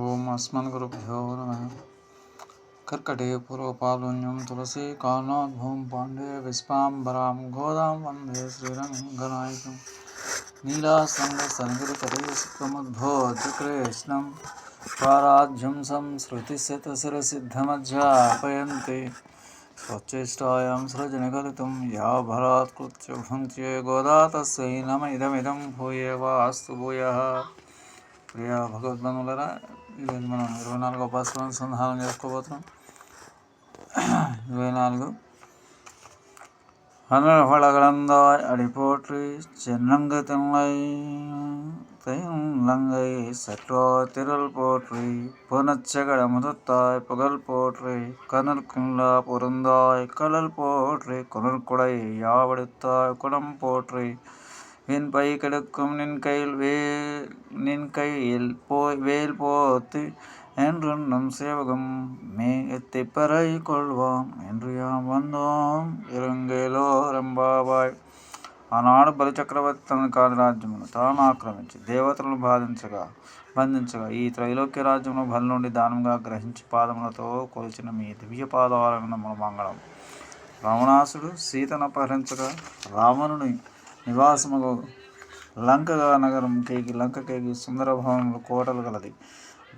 ఓం అస్మద్గురుభ్యో నమ కర్కటే పూర్వపాలున్యం తులసీ కానాద్భూం పాండే విశ్వాంబరాం గోదాం వందే శ్రీరంగనాయకం నీలాసంగసనగిరితటే సుఖముద్భోజకృష్ణం స్వరాజ్యం సంస్మృతిశతశిరసిద్ధమధ్యాపయంతి స్వచ్చేష్టాయాం సృజనగలితం యా భరాత్కృత్య భుంక్త్యే గోదా తస్యై నమ ఇదమిదం భూయే వాస్తు భూయः ప్రియ భగవద్బంధువులరా ఈరోజు మనం ఇరవై నాలుగో పాసులను సంధానం చేసుకోబోతున్నాం ఇరవై నాలుగు அனல்வளகலந்தாய் அடிபோற்றி சென்னங்கத்தன்மை தைலங்கை சற்றோ திரள் போற்றி புனச்சகட முதத்தாய் புகழ் போற்றி கனற்குள்ளா பொருந்தாய் கடல் போற்றி குணர்குடை யாவடுத்தாய் குணம் போற்றி என் பை கெடுக்கும் நின் கையில் வே நின் கையில் போய் வேல் போத்து என்று நம் சேவகம் மே எத்தை பறை கொள்வாம் என்று யாம் வந்தோம் ఇరంగేలో రంబాబాయ్ ఆనాడు బలిచక్రవర్తి తన కాని రాజ్యమును తాను ఆక్రమించి దేవతలను బాధించగా బంధించగా ఈ త్రైలోక్య రాజ్యమును బలి నుండి దానంగా గ్రహించి పాదములతో కొలిచిన మీ దివ్య పాదాలను మంగళం రావణాసుడు సీతను అపహరించగా రావణుని నివాసముగా లంకగా నగరం కేకి లంక కేకి సుందర భవనములు కోటలు గలది.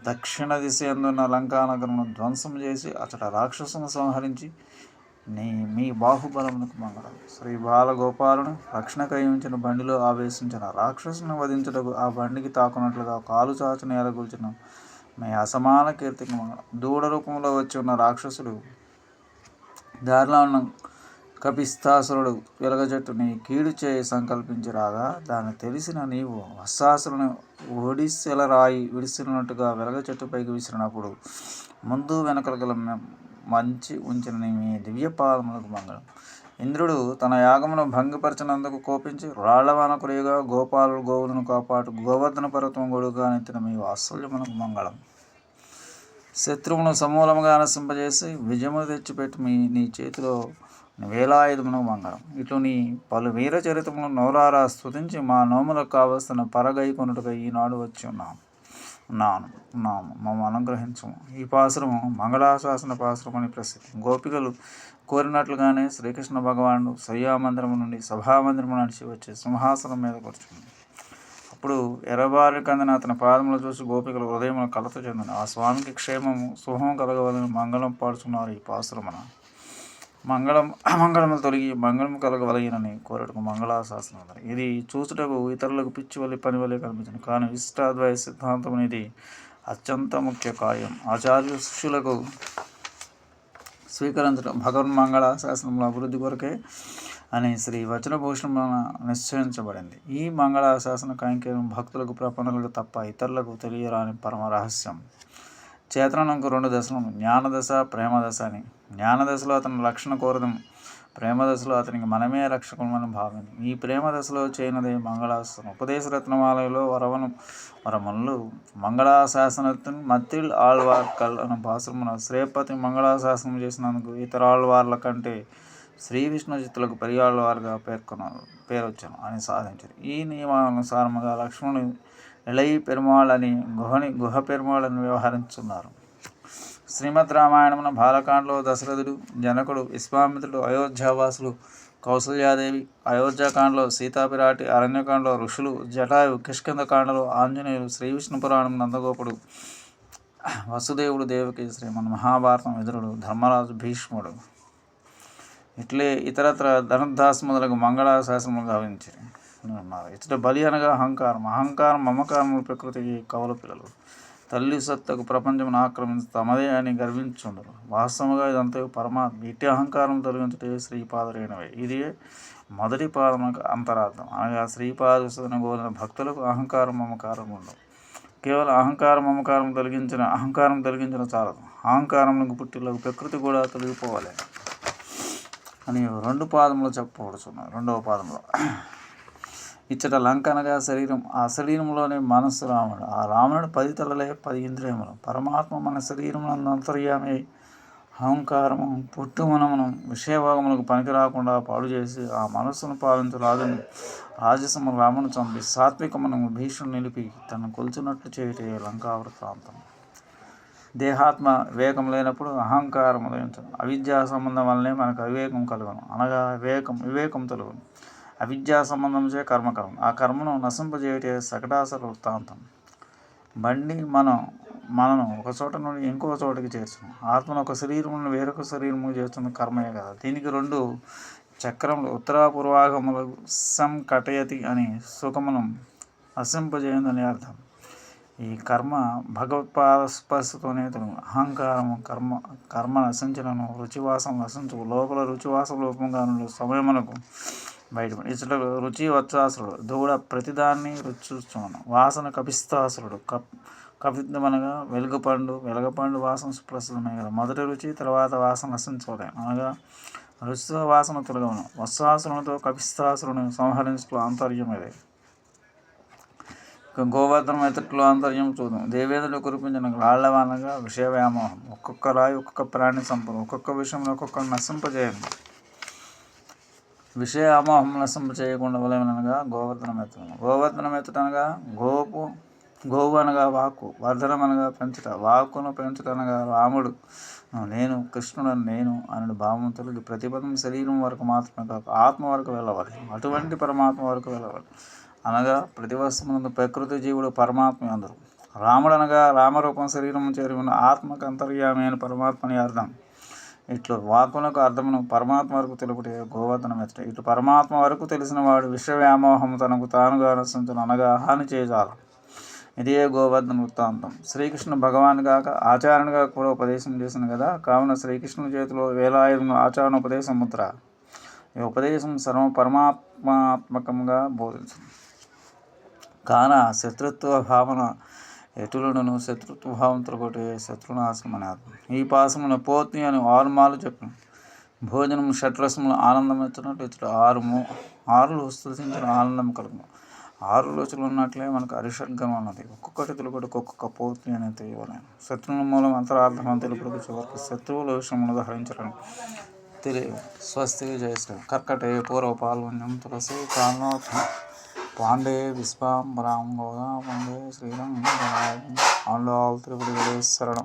దక్షిణ దిశ ఎందున్న లంకా నగరమును ధ్వంసం చేసి అతడ రాక్షసును సంహరించి నీ మీ బాహుబలమునకు మంగళం. శ్రీ బాలగోపాలను రక్షణ కయించిన బండిలో ఆవేశించిన రాక్షసును వధించుటకు ఆ బండికి తాకున్నట్లుగా కాలు చాచు ఎలగొల్చిన మీ అసమాన కీర్తికి మంగళం. దూడ రూపంలో వచ్చి ఉన్న రాక్షసుడు దారిలో ఉన్న కపిస్తాసురుడు వెలగజట్టుని కీడు చేయి సంకల్పించి రాగా దాన్ని తెలిసిన నీవు వత్సాసురుని ఒడిసెలరాయి విడిసినట్టుగా వెలగ చెట్టుపైకి విసిరినప్పుడు ముందు వెనకల గల మంచి ఉంచిన మీ దివ్య పాదములకు మంగళం. ఇంద్రుడు తన యాగమును భంగపరిచినందుకు కోపించి రాళ్ళవాన కురిగా గోపాలు గోవులను కాపాడు గోవర్ధన పర్వతం గొడుగా నెత్తిన మీ వాత్సల్యమునకు మంగళం. శత్రువును సమూలముగా నశింపజేసి విజయము తెచ్చిపెట్టి మీ నీ చేతిలో వేలాయుధమును మంగళం ఇట్లు నీ పలు వీర చరిత్రములు నోరారా స్థుతించి మా నోములకు కావలసిన పరగై కొనుటకై ఈనాడు వచ్చి ఉన్నాం. ఉన్నాను. ఉన్నాము. మమ్మ అనుగ్రహించము. ఈ పాశ్రమం మంగళాశాసన పాశ్రమం అని ప్రసిద్ధి. గోపికలు కోరినట్లుగానే శ్రీకృష్ణ భగవానుడు సయ్యామందిరము నుండి సభామందిరము నడిచి వచ్చి సింహాసనం మీద కూర్చుంది అప్పుడు ఎర్రబారి కందిన అతని పాదములు చూసి గోపికలు హృదయములు కలత చెందిన. ఆ స్వామికి క్షేమము శుభం కలగవలని మంగళం పాడుచున్నారు ఈ పాశ్రమన. మంగళం అమంగళములు తొలగి మంగళం కలగవలగినని కోరటకు మంగళాశాసనం ఇది చూసుటకు ఇతరులకు పిచ్చి వల్లి పని వల్లే కనిపించింది కానీ ఇష్టాద్వయ సిద్ధాంతం అనేది అత్యంత ముఖ్య కార్యం. ఆచార్య శిష్యులకు స్వీకరించడం భగవన్మంగళ శాసనంలో అభివృద్ధి కొరకే అని శ్రీ వచనభూషణ నిశ్చయించబడింది. ఈ మంగళ శాసన కైంకర్యం భక్తులకు ప్రపన్నలకు తప్ప ఇతరులకు తెలియరాని పరమ రహస్యం. చేతనంకు రెండు దశలు జ్ఞానదశ ప్రేమదశ అని. జ్ఞానదశలో అతని రక్షణ కోరదం ప్రేమదశలో అతనికి మనమే రక్షకులమని భావం ఈ ప్రేమదశలో చేయనదే ఉపదేశ రత్నమాలయంలో వరవను వరములు మంగళాశాసనత్తుని మత్తిల్ ఆళ్వార్ కల్ అనే భాషమున శ్రేపతి మంగళాశాసనం చేసినందుకు ఇతర ఆళ్వార్ల కంటే శ్రీ విష్ణుజిత్తులకు పెరియాళ్ళవారుగా పేర్కొన్నారు పేరొచ్చాను అని సాధించారు. ఈ నియమానుసారముగా లక్ష్మణుడు ఇళయి పెరుమాళ్ అని గుహని గుహ పెరుమాళని వ్యవహరించున్నారు శ్రీమద్ రామాయణమున బాలకాండలో దశరథుడు జనకుడు విశ్వామిత్రుడు అయోధ్యావాసులు కౌసల్యాదేవి అయోధ్యాకాండలో సీతాపిరాటి అరణ్యకాండలో ఋషులు జటాయు కిష్కిందకాండలో ఆంజనేయులు శ్రీవిష్ణు పురాణం నందగోపుడు వసుదేవుడు దేవకి శ్రీమన్ మహాభారతం ఎదురుడు ధర్మరాజు భీష్ముడు. ఇట్లే ఇతరత్ర ధనుర్దాస్ మొదలగు మంగళాశాసనములు గావించి ఉన్నారు ఇతడు బలి అనగా అహంకారం అహంకారం మమకారములు ప్రకృతికి కవల పిల్లలు. తల్లి సత్తకు ప్రపంచమును ఆక్రమించి తమదే అని గర్వించుండరు వాస్తవముగా ఇదంతా పరమాత్మ ఇట్టి అహంకారం తొలగించుటే శ్రీపాదరైనవే ఇది మొదటి పాదమునకు అంతరార్థం. అనగా శ్రీపాద గోలిన భక్తులకు అహంకారం మమకారం ఉండవు కేవలం అహంకారం మమకారం తొలగించిన అహంకారం తొలగించిన చాలదు. అహంకారంలో పుట్టిలకు ప్రకృతి కూడా తొలగిపోవాలి. అని రెండు పాదములు చెప్పబడుచున్నారు. రెండవ పాదంలో ఇచ్చట లంకనగా శరీరం ఆ శరీరంలోనే మనస్సు రాముడు. ఆ రాముడు పది తలలే పది ఇంద్రియములు. పరమాత్మ మన శరీరంలో అంతర్యామి అహంకారము పుట్టుమనమును విషయభాగములకు పనికి రాకుండా పాడు చేసి ఆ మనస్సును పాలించు రాజును రాజసము రామును చంపి సాత్వికమును భీషుడు నిలిపి తను కొలుచున్నట్లు చేయటే లంకావృతాంతం దేహాత్మ వివేకం లేనప్పుడు అహంకారం ఉదయించదు అవిద్యా సంబంధం వల్లనే మనకు అవివేకం కలుగును. అనగా వివేకం వివేకం తొలగును. అవిద్యా సంబంధం చే కర్మకరం ఆ కర్మను నశింపజేయటే సకటాసర వృత్తాంతం. బండి మనం మనను ఒక చోట నుండి ఇంకో చోటకి చేర్చును. ఆత్మను ఒక శరీరం వేరొక శరీరము చేస్తున్న కర్మయే కదా. దీనికి రెండు చక్రములు. ఉత్తరాపూర్వాగములు సంకటయతి సం కటయతి అని సుఖమును నశింపజేయందని అర్థం. ఈ కర్మ భగవత్పాద స్పర్శతోనే తను అహంకారము కర్మ కర్మ నశించలను రుచివాసం నశించు లోపల రుచివాసం లోపంగా నుండి సమయమునకు బయటపడి ఇచ్చట రుచి వచ్చాసురుడు దూడ ప్రతిదాన్ని రుచిస్తున్నాను వాసన కపిస్తాసురుడు కప్ కపిత్తమనగా వెలుగుపండు వెలగపండు వాసన సుప్రసిద్ధమే కదా. మొదటి రుచి తర్వాత వాసన నశించలే అనగా రుచితో వాసన తొలగను వత్సాసురునితో కపిస్తాసురుని సంహరించుకు ఆంతర్యమేదే గోవర్ధన మెతట్లో ఆంతర్యం చూద్దాం. దేవేంద్రుడు కురిపించిన లాళ్ళవానగా విషయ వ్యామోహం. ఒక్కొక్క రాయి ఒక్కొక్క ప్రాణి సంపద ఒక్కొక్క విషయంలో ఒక్కొక్క నశింపజేయండి విషయ అమోహం నశింపజేయకుండా వలనగా గోవర్ధనం ఎత్తడం గోవర్ధనం ఎత్తడనగా గోపు గోవు అనగా వాక్కు వర్ధనం అనగా పెంచుట వాక్కును పెంచుట అనగా రాముడు నేను కృష్ణుడు నేను అనే భావంతులు ప్రతిపదం శరీరం వరకు మాత్రమే కాక ఆత్మ వరకు వెళ్ళవాలి. అటువంటి పరమాత్మ వరకు వెళ్ళవాలి. అనగా ప్రతివస్తునందు ప్రకృతి జీవుడు పరమాత్మ అందరు రాముడు అనగా రామరూపం శరీరం చేరి ఉన్న ఆత్మకు అంతర్యామైన పరమాత్మని అర్థం. ఇట్లు వాకులకు అర్థమును పరమాత్మ వరకు తెలుపుటే గోవర్ధనం ఎత్తట. ఇటు పరమాత్మ వరకు తెలిసిన వాడు విశ్వ వ్యామోహం తనకు తానుగా అనుసరించను అనగా హాని చేయజాలం ఇదే గోవర్ధన వృత్తాంతం. శ్రీకృష్ణ భగవాన్ కాక ఆచారణగా కూడా ఉపదేశం చేసింది కదా. కావున శ్రీకృష్ణుని చేతిలో వేలాయుధం ఆచరణ ఉపదేశం ముద్ర. ఈ ఉపదేశం సర్వ పరమాత్మాత్మకంగా బోధించింది కాన శత్రుత్వ భావన ఎటులను శత్రుత్వ భావంతో కొట్టి శత్రునాశనం అని అర్థం. ఈ పాసమున పోతి అని ఆరు మాలు చెప్పిన భోజనం షట్రసములు ఆనందం ఇచ్చినట్టు ఇతడు ఆరు ఆరులు స్థుతించిన ఆనందం కలుగును. ఆరు రుచులు ఉన్నట్లే మనకు అరిషడ్గం అన్నది ఒక్కొక్కటి తెలుగుడు ఒక్కొక్క పోతి అనేది తెలియలేను శత్రువుల మూలం అంతరార్థం అని తెలుపుడు చివరికి. శత్రువుల విషయంలో ధరించడం తెలియ స్వస్తి జయశ్రీ. కర్కటే పూర్వ పాల్గొన్యం తులసి కారణోత్తం பாண்டே விஸ்வாம்பராங்கோதான் வந்து ஸ்ரீரங்கம் ஆண்டாள் திருவடிகளே சரணம்.